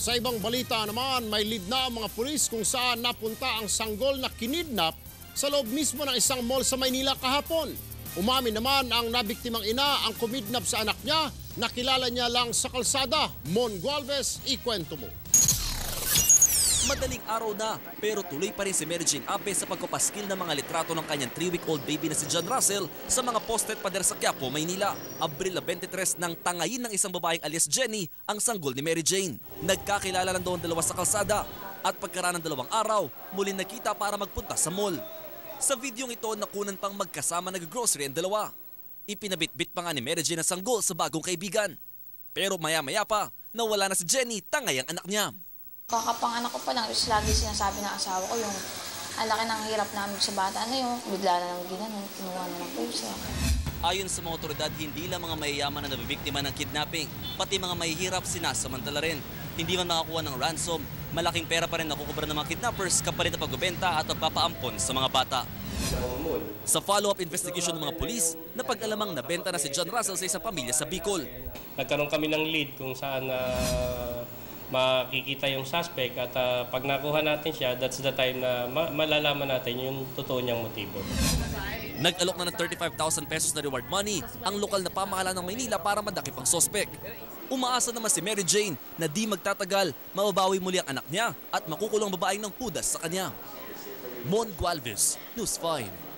Sa ibang balita naman, may lead na ang mga pulis kung saan napunta ang sanggol na kinidnap sa loob mismo ng isang mall sa Maynila kahapon. Umamin naman ang nabiktimang ina ang kumidnap sa anak niya na kilala niya lang sa kalsada. Mon Gualvez, ikwento mo. Madaling araw na, pero tuloy pa rin si Mary Jane Abe sa pagpapaskil ng mga litrato ng kanyang 3-week-old baby na si John Russell sa mga poste at pader sa Quiapo, Maynila. Abril 23 nang tangayin ng isang babaeng alias Jenny ang sanggol ni Mary Jane. Nagkakilala lang ang dalawa sa kalsada at pagkaraan ng dalawang araw, muli nakita para magpunta sa mall. Sa videong ito, nakunan pang magkasama nag-grocery ang dalawa. Ipinabitbit pa nga ni Mary Jane ang sanggol sa bagong kaibigan. Pero maya-maya pa, nawala na si Jenny, tangay ang anak niya. Kakapanganak ko pa lang, is lagi sinasabi ng asawa ko yung ang laki ng hirap namin sa bata na yung bigla na lang ginanon, kinuha na ng pusa. Ayon sa mga otoridad, hindi lang mga mayayaman na nabibiktima ng kidnapping, pati mga mahihirap sinasamantala rin. Hindi man makakuha ng ransom, malaking pera pa rin nakukubra ng mga kidnappers kapalit ng pagbebenta at pagpapaampon sa mga bata. Sa follow-up investigation ng mga pulis, napag-alamang nabenta na si John Russell sa isang pamilya sa Bicol. nagkaroon kami ng lead kung saan na makikita yung suspect at ah, pag nakuha natin siya, that's the time na ma- malalaman natin yung totoo niyang motibo. Nag-alok na ng 35,000 pesos na reward money ang lokal na pamahalaan ng Maynila para madakip ang sospek. Umaasa naman si Mary Jane na di magtatagal, mababawi muli ang anak niya at makukulong babaeng ng hudas sa kanya. Mon Gualvez, News 5.